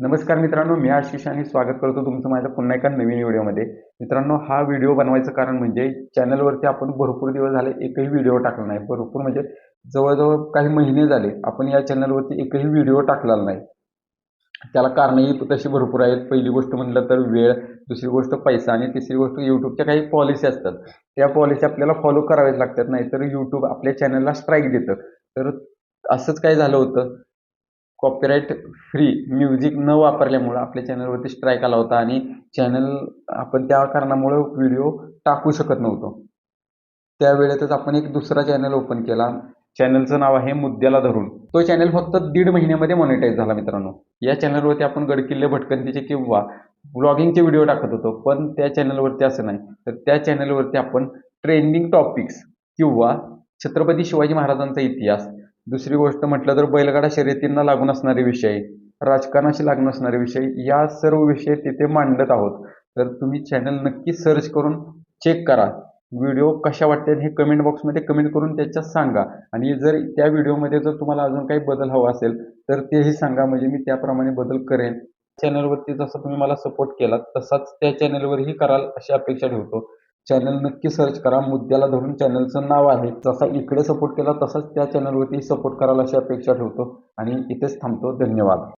नमस्कार मित्रांनो मी आशिष आणि स्वागत करतो तुमचं माझ्या पुन्हा एका नवीन व्हिडिओमध्ये. मित्रांनो हा व्हिडिओ बनवायचं कारण म्हणजे चॅनलवरती आपण भरपूर दिवस झाले एकही व्हिडिओ टाकला नाही. भरपूर म्हणजे जवळजवळ काही महिने झाले आपण या चॅनलवरती एकही व्हिडिओ टाकलेला नाही. त्याला कारणंही तशी भरपूर आहेत. पहिली गोष्ट म्हटलं तर वेळ दुसरी गोष्ट पैसा आणि तिसरी गोष्ट यूट्यूबच्या काही पॉलिसी असतात. त्या पॉलिसी आपल्याला फॉलो कराव्याच लागतात. नाहीतर यूट्यूब आपल्या चॅनलला स्ट्राईक देतं. तर असंच काय झालं होतं. कॉपीराईट फ्री म्युझिक न वापरल्यामुळं आपल्या चॅनलवरती स्ट्राईक आला होता आणि चॅनल आपण त्या कारणामुळं व्हिडिओ टाकू शकत नव्हतो. त्यावेळेतच आपण एक दुसरा चॅनल ओपन केला. चॅनलचं नाव आहे मुद्द्याला धरून. तो चॅनल फक्त दीड महिन्यामध्ये मॉनिटाईज झाला मित्रांनो. या चॅनलवरती आपण गडकिल्ले भटकंतीचे किंवा ब्लॉगिंगचे व्हिडिओ टाकत होतो. पण त्या चॅनलवरती असं नाही. तर त्या चॅनलवरती आपण ट्रेंडिंग टॉपिक्स किंवा छत्रपती शिवाजी महाराजांचा इतिहास दुसरी गोष्ट म्हटलं तर बैलगाडा शर्यतींना लागून असणारे विषय राजकारणाशी लागून असणारे विषय या सर्व विषय तिथे मांडत आहोत. तर तुम्ही चॅनल नक्की सर्च करून चेक करा. व्हिडिओ कशा वाटतात हे कमेंट बॉक्समध्ये कमेंट करून त्याच्यात सांगा. आणि जर त्या व्हिडिओमध्ये जर तुम्हाला अजून काही बदल हवा असेल तर तेही सांगा. म्हणजे मी त्याप्रमाणे बदल करेन. चॅनलवरती जसं तुम्ही मला सपोर्ट केला तसाच त्या चॅनलवरही कराल अशी अपेक्षा ठेवतो. चॅनल नक्की सर्च करा. मुद्द्याला धरून चॅनलचं नाव आहे. जसा इकडे सपोर्ट केला तसाच त्या चॅनलवरती सपोर्ट करायला अशी अपेक्षा ठेवतो. आणि इथेच थांबतो. धन्यवाद.